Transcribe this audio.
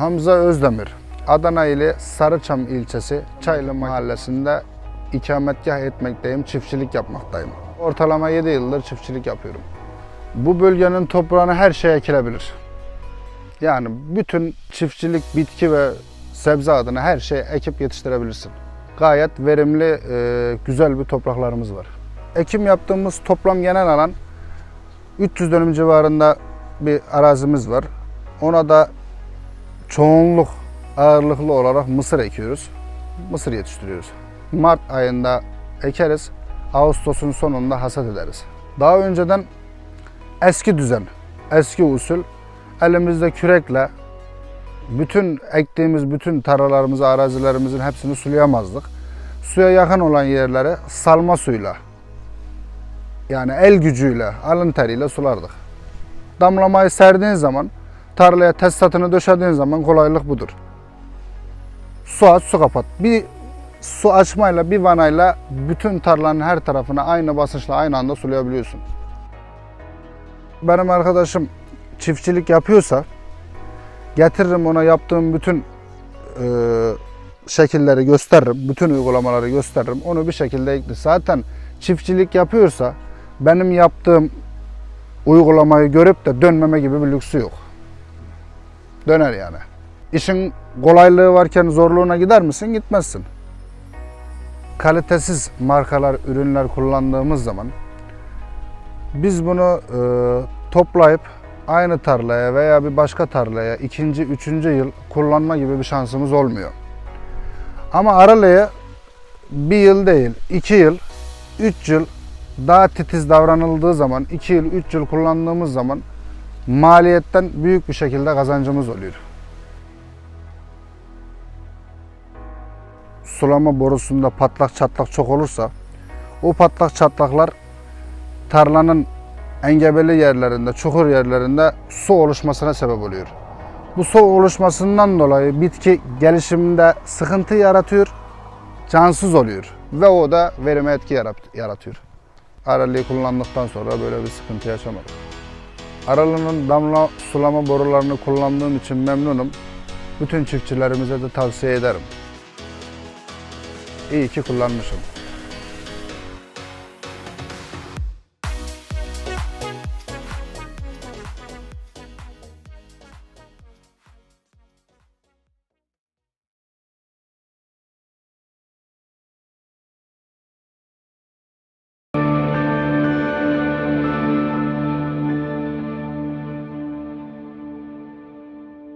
Hamza Özdemir, Adana ili Sarıçam ilçesi Çaylı mahallesinde ikametgah etmekteyim, çiftçilik yapmaktayım. Ortalama 7 yıldır çiftçilik yapıyorum. Bu bölgenin toprağına her şey ekilebilir. Yani bütün çiftçilik, bitki ve sebze adına her şey ekip yetiştirebilirsin. Gayet verimli, e, güzel bir topraklarımız var. Ekim yaptığımız toplam genel alan 300 dönüm civarında bir arazimiz var. Ona da çoğunluk ağırlıklı olarak mısır ekiyoruz. Mısır yetiştiriyoruz. Mart ayında ekeriz. Ağustos'un sonunda hasat ederiz. Daha önceden eski düzen, eski usul elimizde kürekle bütün ektiğimiz bütün tarlalarımızı, arazilerimizin hepsini sulayamazdık. Suya yakın olan yerleri salma suyla yani el gücüyle, alın teriyle sulardık. Damlamayı serdiğin zaman, tarlaya tesisatını döşediğin zaman kolaylık budur. Su aç, su kapat. Bir su açmayla, bir vanayla bütün tarlanın her tarafına aynı basınçla aynı anda sulayabiliyorsun. Benim arkadaşım çiftçilik yapıyorsa getiririm ona yaptığım bütün e, şekilleri gösteririm, bütün uygulamaları gösteririm. Onu bir şekilde ekli. Zaten çiftçilik yapıyorsa benim yaptığım uygulamayı görüp de dönmeme gibi bir lüksü yok. Döner yani. İşin kolaylığı varken zorluğuna gider misin? Gitmezsin. Kalitesiz markalar, ürünler kullandığımız zaman biz bunu e, toplayıp aynı tarlaya veya bir başka tarlaya ikinci, üçüncü yıl kullanma gibi bir şansımız olmuyor. Ama aralığı bir yıl değil, iki yıl, üç yıl daha titiz davranıldığı zaman, 2 yıl, 3 yıl kullandığımız zaman maliyetten büyük bir şekilde kazancımız oluyor. Sulama borusunda patlak çatlak çok olursa o patlak çatlaklar tarlanın engebeli yerlerinde, çukur yerlerinde su oluşmasına sebep oluyor. Bu su oluşmasından dolayı bitki gelişiminde sıkıntı yaratıyor, cansız oluyor ve o da verime etki yarat- yaratıyor. Aralığı kullandıktan sonra böyle bir sıkıntı yaşamadım. Aralı'nın damla sulama borularını kullandığım için memnunum. Bütün çiftçilerimize de tavsiye ederim. İyi ki kullanmışım.